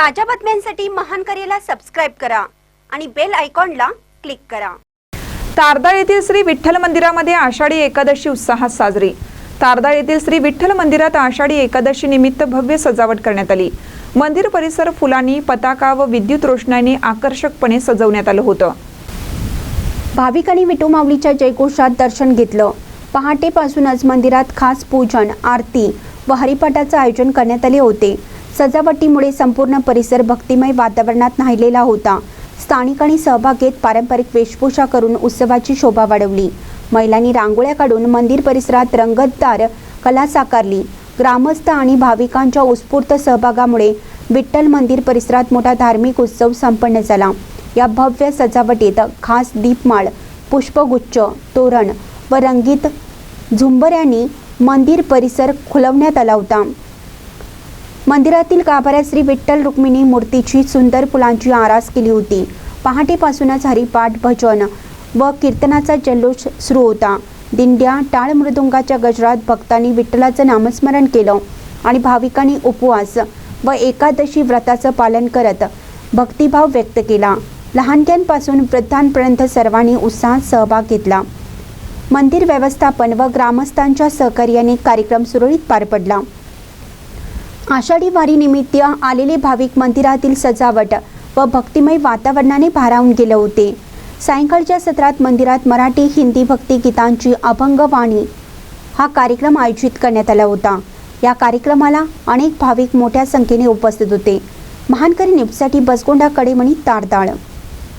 ताज्या बातम्यांसाठी महान करेला सबस्क्राईब करा आणि बेल आयकॉनला क्लिक करा. तारदाळ येथील श्री विठ्ठल मंदिरामध्ये आषाढी एकादशी उत्साहात साजरी. तारदाळ येथील श्री विठ्ठल मंदिरात आषाढी एकादशी निमित्त भव्य सजावट करण्यात आली. मंदिर परिसर फुलांनी पताका व विद्युत रोषणाईने आकर्षकपणे सजवण्यात आलं होतं. भाविकांनी विठू माऊलीच्या जयघोषात दर्शन घेतलं. पहाटेपासूनच मंदिरात खास पूजन आरती व हरिपाठाचं आयोजन करण्यात आले होते. सजावटीमुळे संपूर्ण परिसर भक्तिमय वातावरणात नाहिलेला होता. स्थानिकांनी सहभाग घेत पारंपरिक वेशभूषा करून उत्सवाची शोभा वाढवली. महिलांनी रांगोळ्या काढून मंदिर परिसरात रंगतदार कला साकारली. ग्रामस्थ आणि भाविकांच्या उत्स्फूर्त सहभागामुळे विठ्ठल मंदिर परिसरात मोठा धार्मिक उत्सव संपन्न झाला. या भव्य सजावटीत खास दीपमाळ पुष्पगुच्छ तोरण व रंगीत झुंबऱ्यांनी मंदिर परिसर खुलवण्यात आला होता. मंदिरातील गाभाऱ्यात श्री विठ्ठल रुक्मिणी मूर्तीची सुंदर फुलांची आरास केली होती. पहाटेपासूनच हरिपाठ भजन व कीर्तनाचा जल्लोष सुरू होता. दिंड्या टाळ मृदुंगाच्या गजरात भक्तांनी विठ्ठलाचं नामस्मरण केलं आणि भाविकांनी उपवास व एकादशी व्रताचं पालन करत भक्तिभाव व्यक्त केला. लहानग्यांपासून वृद्धांपर्यंत सर्वांनी उत्साहात सहभाग घेतला. मंदिर व्यवस्थापन व ग्रामस्थांच्या सहकार्याने कार्यक्रम सुरळीत पार पडला. आषाढी वारीनिमित्त आलेले भाविक मंदिरातील सजावट व भक्तिमय वातावरणाने भारावून गेले होते. सायंकाळच्या सत्रात मंदिरात मराठी हिंदी भक्ती गीतांची अभंगवाणी हा कार्यक्रम आयोजित करण्यात आला होता. या कार्यक्रमाला अनेक भाविक मोठ्या संख्येने उपस्थित होते. महानकरी निपसाठी बसगोंडा कडेमणी तारदाळ.